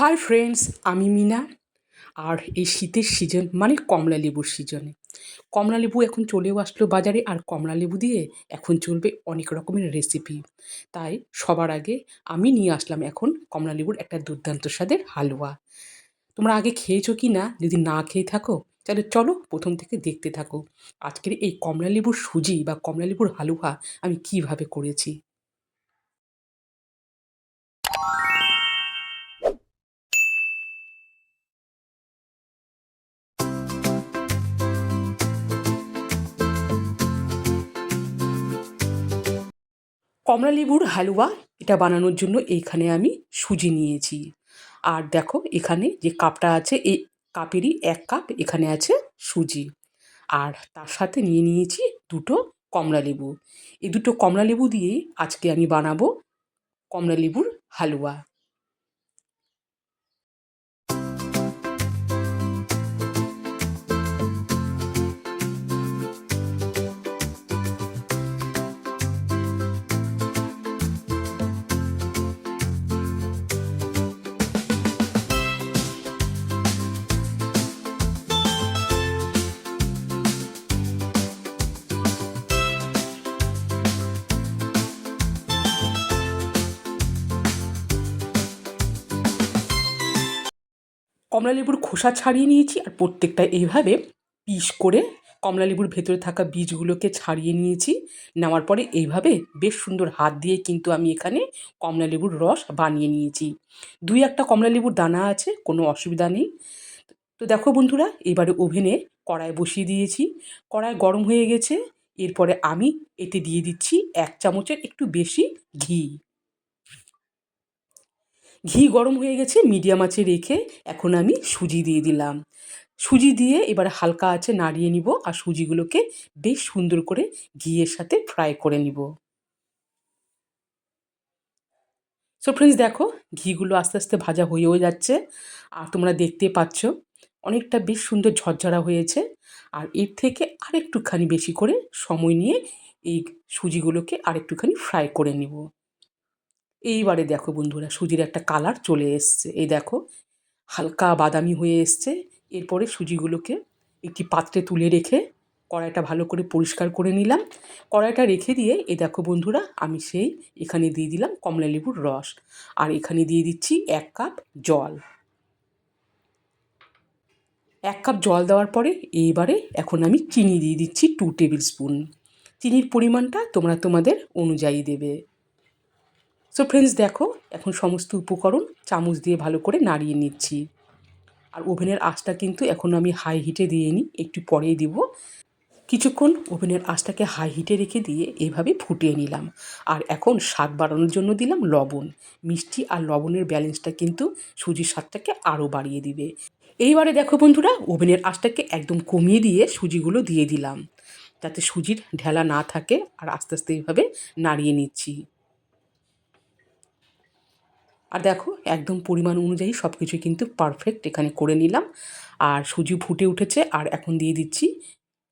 Hi friends, আমি মিনা। আর এই শীতের সিজন মানে কমলা লেবুর সিজনে। কমলা লেবু এখন চলেও আসলো বাজারে, আর কমলা লেবু দিয়ে এখন চলবে অনেক রকমের রেসিপি তাই সবার আগে আমি নিয়ে আসলাম এখন কমলা লেবুর একটা দুর্দান্ত স্বাদের হালুয়া। তোমরা আগে খেয়েছো কি না? যদি না খেয়ে থাকো, তাহলে চলো প্রথম থেকে দেখতে থাকো। আজকের এই কমলা লেবুর সুজি বা কমলা লেবুর হালুয়া আমি কীভাবে করেছি? কমলা লেবুর হালুয়া, এটা বানানোর জন্য এইখানে আমি সুজি নিয়েছি। আর দেখো, এখানে যে কাপটা আছে এই কাপেরই এক কাপ এখানে আছে সুজি। আর তার সাথে নিয়ে নিয়েছি দুটো কমলা লেবু। এই দুটো কমলা লেবু দিয়েই আজকে আমি বানাবো কমলা লেবুর হালুয়া। কমলা লেবুর খোসা ছাড়িয়ে নিয়েছি আর প্রত্যেকটা এইভাবে পিস করে কমলা লেবুর ভেতরে থাকা বীজগুলোকে ছাড়িয়ে নিয়েছি। নেওয়ার পরে এইভাবে বেশ সুন্দর হাত দিয়ে কিন্তু আমি এখানে কমলা লেবুর রস বানিয়ে নিয়েছি। দুই একটা কমলা লেবুর দানা আছে, কোনো অসুবিধা নেই। তো দেখো বন্ধুরা, এবারে ওভেনে কড়াই বসিয়ে দিয়েছি। কড়াই গরম হয়ে গেছে, এরপরে আমি এতে দিয়ে দিচ্ছি এক চামচের একটু বেশি ঘি। ঘি গরম হয়ে গেছে, মিডিয়াম আঁচে রেখে এখন আমি সুজি দিয়ে দিলাম। সুজি দিয়ে এবার হালকা আছে নাড়িয়ে নিব আর সুজিগুলোকে বেশ সুন্দর করে ঘিয়ের সাথে ফ্রাই করে নিব। সো ফ্রেন্ডস দেখো, ঘিগুলো আস্তে আস্তে ভাজা হয়েও যাচ্ছে আর তোমরা দেখতে পাচ্ছ অনেকটা বেশ সুন্দর ঝরঝরা হয়েছে আর এর থেকে আরেকটুখানি বেশি করে সময় নিয়ে এই সুজিগুলোকে আরেকটুখানি ফ্রাই করে নেব। এইবারে দেখো বন্ধুরা, সুজির একটা কালার চলে এসছে। এই দেখো, হালকা বাদামি হয়ে এসছে। এরপরে সুজিগুলোকে একটি পাত্রে তুলে রেখে কড়াইটা ভালো করে পরিষ্কার করে নিলাম। কড়াইটা রেখে দিয়ে এ দেখো বন্ধুরা, আমি সেই এখানে দিয়ে দিলাম কমলা লেবুর রস। আর এখানে দিয়ে দিচ্ছি এক কাপ জল। এক কাপ জল দেওয়ার পরে এইবারে এখন আমি চিনি দিয়ে দিচ্ছি টু টেবিল স্পুন চিনির পরিমাণটা তোমরা তোমাদের অনুযায়ী দেবে। সো ফ্রেন্ডস দেখো, এখন সমস্ত উপকরণ চামচ দিয়ে ভালো করে নাড়িয়ে নিচ্ছি। আর ওভেনের আঁচটা কিন্তু এখন আমি হাই হিটে দিয়ে নিই, একটু পরেই দিব। কিছুক্ষণ ওভেনের আঁচটাকে হাই হিটে রেখে দিয়ে এভাবে ফুটিয়ে নিলাম। আর এখন স্বাদ বাড়ানোর জন্য দিলাম লবণ। মিষ্টি আর লবণের ব্যালেন্সটা কিন্তু সুজির স্বাদটাকে আরও বাড়িয়ে দিবে। এইবারে দেখো বন্ধুরা, ওভেনের আঁচটাকে একদম কমিয়ে দিয়ে সুজিগুলো দিয়ে দিলাম। যাতে সুজির ঢেলা না থাকে, আর আস্তে আস্তে এইভাবে নাড়িয়ে নিচ্ছি। আর দেখো, একদম পরিমাণ অনুযায়ী সব কিছু কিন্তু পারফেক্ট এখানে করে নিলাম। আর সুজি ফুটে উঠেছে, আর এখন দিয়ে দিচ্ছি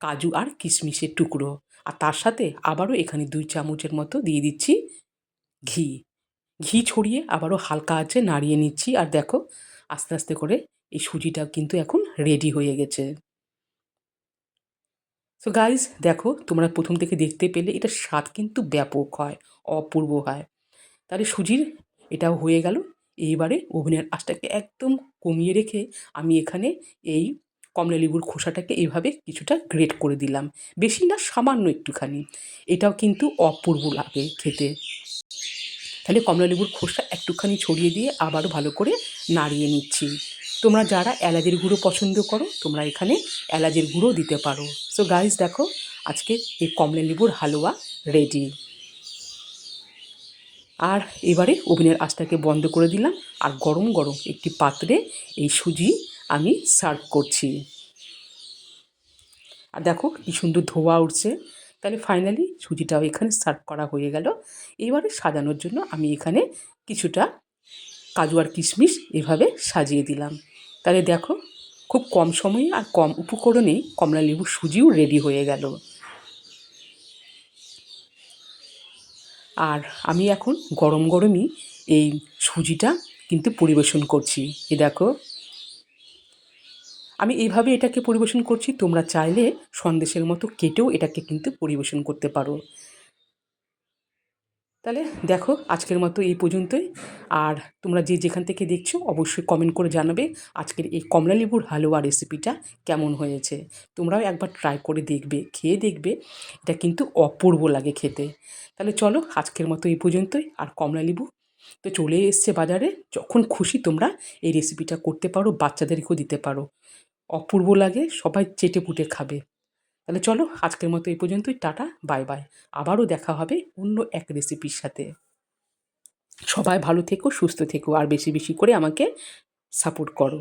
কাজু আর কিশমিশের টুকরো। আর তার সাথে আবারও এখানে দুই চামচের মতো দিয়ে দিচ্ছি ঘি। ঘি ছড়িয়ে আবারও হালকা আছে, নাড়িয়ে নিচ্ছি। আর দেখো, আস্তে আস্তে করে এই সুজিটা কিন্তু এখন রেডি হয়ে গেছে। সো গাইজ দেখো, তোমরা প্রথম থেকে দেখতে পেলে এটা স্বাদ কিন্তু ব্যাপক হয়, অপূর্ব হয়। তাহলে সুজির এটাও হয়ে গেল। এইবারে ওভেনের আঁচটাকে একদম কমিয়ে রেখে আমি এখানে এই কমলা লেবুর খোসাটাকে এইভাবে কিছুটা গ্রেট করে দিলাম। বেশি না, সামান্য একটুখানি। এটাও কিন্তু অপূর্ব লাগে খেতে। তাহলে কমলা লেবুর খোসা একটুখানি ছড়িয়ে দিয়ে আবারও ভালো করে নাড়িয়ে নিচ্ছি। তোমরা যারা এলাচের গুঁড়ো পছন্দ করো, তোমরা এখানে এলাচের গুঁড়ো দিতে পারো। সো গাইজ দেখো, আজকে এই কমলা লেবুর হালুয়া রেডি আর এবারে ওভেনের আঁচটাকে বন্ধ করে দিলাম আর গরম গরম একটি পাত্রে এই সুজি আমি সার্ভ করছি। আর দেখো কী সুন্দর ধোয়া উঠছে। তাহলে ফাইনালি সুজিটাও এখানে সার্ভ করা হয়ে গেল। এবারে সাজানোর জন্য আমি এখানে কিছুটা কাজু আর কিশমিশ এভাবে সাজিয়ে দিলাম। তাহলে দেখো খুব কম সময়ে আর কম উপকরণেই কমলা লেবু সুজিও রেডি হয়ে গেল। আর আমি এখন গরম গরমই এই সুজিটা কিন্তু পরিবেশন করছি। এ দেখো। আমি এইভাবে এটাকে পরিবেশন করছি, তোমরা চাইলে সন্দেশের মতো কেটেও এটাকে কিন্তু পরিবেশন করতে পারো। তাহলে দেখো আজকের মতো এই পর্যন্তই। আর তোমরা যে যেখান থেকে দেখছ অবশ্যই কমেন্ট করে জানাবে আজকের এই কমলা লেবুর হালুয়া রেসিপিটা কেমন হয়েছে। তোমরাও একবার ট্রাই করে দেখবে, খেয়ে দেখবে। এটা কিন্তু অপূর্ব লাগে খেতে। তাহলে চলো আজকের মতো এই পর্যন্তই। আর কমলা লেবু তো চলে এসছে বাজারে। যখন খুশি তোমরা এই রেসিপিটা করতে পারো, বাচ্চাদেরকেও দিতে পারো। অপূর্ব লাগে, সবাই চেটে পুটে খাবে। তাহলে চলো আজকের মতো এই পর্যন্তই, টাটা, বাই বাই। আবারও দেখা হবে অন্য এক রেসিপির সাথে। সবাই ভালো থেকো, সুস্থ থেকো, আর বেশি বেশি করে আমাকে সাপোর্ট করো।